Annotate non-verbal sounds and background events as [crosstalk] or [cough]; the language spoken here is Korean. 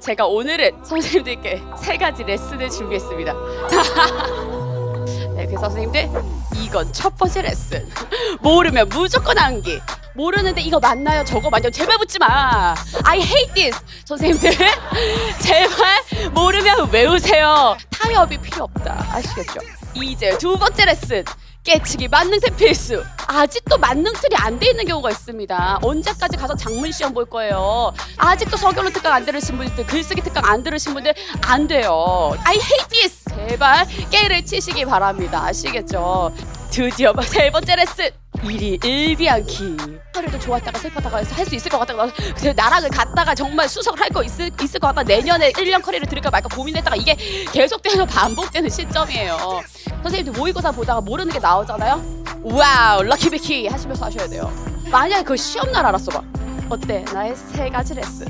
제가 오늘은 선생님들께 세 가지 레슨을 준비했습니다. [laughs] 네, 그래서 선생님들 이건 첫 번째 레슨. 모르면 무조건 암기. 모르는데 이거 맞나요? 저거 맞나요? 제발 묻지 마. I hate this. 선생님들 [laughs] 제발 모르면 외우세요. 타협이 필요 없다. 아시겠죠? 이제 두 번째 레슨. 깨치기 만능틀 필수. 아직도 만능 틀이 안 돼 있는 경우가 있습니다. 언제까지 가서 장문 시험 볼 거예요? 아직도 서결로 특강 안 들으신 분들, 글쓰기 특강 안 들으신 분들 안 돼요. I hate this. 제발 깨를 치시기 바랍니다. 아시겠죠? 드디어 세 번째 레슨. 일이 일비안키. 하루도 좋았다가 슬펐다가 해서 할 수 있을 것 같다가 나락을 갔다가 정말 수석할 거 있을, 있을 것 같다 내년에 1년 커리를 들을까 말까 고민했다가 이게 계속돼서 반복되는 시점이에요. 선생님들 모의고사 보다가 모르는 게 나오잖아요? 와우 럭키비키 하시면서 하셔야 돼요. 만약에 그 시험날 알았어 봐. 어때? 나의 세 가지 레슨